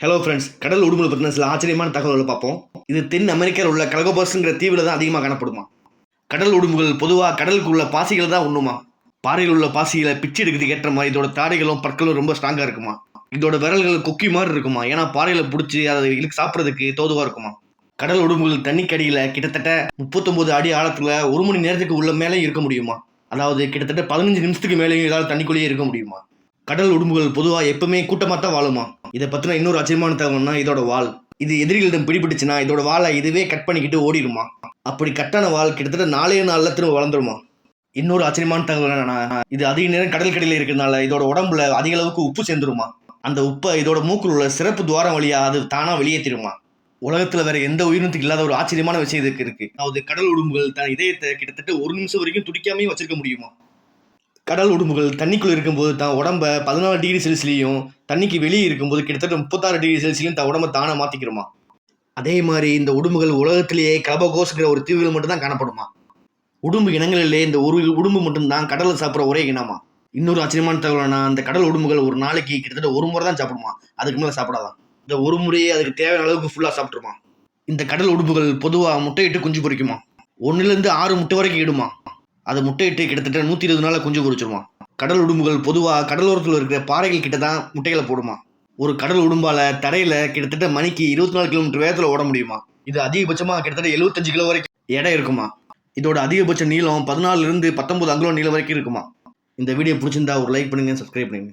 Hello friends கடல் உடுமுறை பற்றின சில ஆச்சரியமான தகவல்களை பார்ப்போம். இது தென் அமெரிக்காவில் உள்ள கலகோபஸ்ங்கிற தீவில் தான் அதிகமாக காணப்படுமா? கடல் உடும்புகள் பொதுவாக கடலுக்கு உள்ள பாசிகள் தான் உண்ணுமா? பாறையில் உள்ள பாசிகளை பிச்சு எடுக்கிறதுக்கு ஏற்ற மாதிரி இதோட தாடைகளும் பற்களும் ரொம்ப ஸ்ட்ராங்காக இருக்குமா? இதோட விரல்கள் கொக்கி மாதிரி இருக்குமா? ஏன்னா பாறையில் பிடிச்சி அதை இழுக்கு சாப்பிட்றதுக்கு தோதுவாக இருக்குமா? கடல் உடும்புகள் தண்ணிக்கடியில் கிட்டத்தட்ட முப்பத்தொம்போது அடி ஆழத்தில் ஒரு மணி நேரத்துக்கு உள்ள மேலே இருக்க முடியுமா? அதாவது கிட்டத்தட்ட பதினஞ்சு நிமிஷத்துக்கு மேலேயும் ஏதாவது தண்ணிக்குள்ளேயே இருக்க முடியுமா? கடல் உடும்புகள் பொதுவாக எப்பவுமே கூட்டமாக தான் வாழுமா? இதை பற்றின இன்னொரு ஆச்சரியமான தகவல்னா இதோட வால். இது எதிரிகளிடம் பிடிபட்டுச்சுன்னா இதோட வாழை இதுவே கட் பண்ணிக்கிட்டு ஓடிடுமா? அப்படி கட்டான வால் கிட்டத்தட்ட நாலே நாளில் திரும்ப வளர்ந்துருமா? இன்னொரு ஆச்சரியமான தகவல் என்னன்னா இது அதிக நேரம் கடல் கடையில் இருக்கிறதுனால இதோட உடம்புல அதிக அளவுக்கு உப்பு சேர்ந்துருமா? அந்த உப்பை இதோட மூக்கில் உள்ள சிறப்பு துவாரம் வழியா அது தானாக வெளியேற்றிடுமா? உலகத்துல வேற எந்த உயிரினத்துக்கு இல்லாத ஒரு ஆச்சரியமான விஷயம் இதுக்கு இருக்கு. அதாவது கடல் உடம்புகள் தன் இதயத்தை கிட்டத்தட்ட ஒரு நிமிஷம் வரைக்கும் துடிக்காமையும் வச்சிருக்க முடியுமா? கடல் உடும்புகள் தண்ணிக்குள்ளே இருக்கும்போது தான் உடம்ப பதினாலு டிகிரி செல்சிலையும் தண்ணிக்கு வெளியே இருக்கும்போது கிட்டத்தட்ட முப்பத்தாறு டிகிரி செல்சியலையும் தான் உடம்ப தானே மாற்றிக்கிறோமா அதே மாதிரி இந்த உடும்புகள் உலகத்திலேயே கலபகோஸ்ங்கிற ஒரு தீவுகள் மட்டும்தான் காணப்படுமா? உடும்பு இனங்களிலே இந்த ஒரு உடும்பு மட்டும்தான் கடலை சாப்பிட்ற ஒரே இனமா? இன்னொரு ஆச்சரியமான தகவல்னா அந்த கடல் உடும்புகள் ஒரு நாளைக்கு கிட்டத்தட்ட ஒரு முறை தான் சாப்பிடுமா? அதுக்கு மேலே சாப்பிடாதான் இந்த ஒரு முறையே அதுக்கு தேவையான அளவுக்கு ஃபுல்லாக சாப்பிட்ருமா இந்த கடல் உடும்புகள் பொதுவாக முட்டையிட்டு குஞ்சு பொறிக்குமா ஒன்றுலேருந்து ஆறு முட்டை வரைக்கும் இடுமா? அது முட்டையிட்டு கிட்டத்தட்ட நூற்றி இருபது நாளில் குஞ்சு குறிச்சிருமா கடல் உடும்புகள் பொதுவாக கடலோரத்தில் இருக்கிற பாறைகள் கிட்ட தான் முட்டைகளை போடுமா ஒரு கடல் உடும்பால தரையில் கிட்டத்தட்ட மணிக்கு இருபத்தி நாலு கிலோமீட்டர் வேகத்தில் ஓட முடியுமா இது அதிகபட்சமாக கிட்டத்தட்ட எழுபத்தஞ்சு கிலோ வரைக்கும் எடை இருக்குமா இதோட அதிகபட்ச நீளம் பதினாலுலேருந்து பத்தொன்பது அங்குலம் நீளம் வரைக்கும் இருக்குமா இந்த வீடியோ பிடிச்சிருந்தா ஒரு லைக் பண்ணுங்க சப்ஸ்கிரைப் பண்ணுங்க.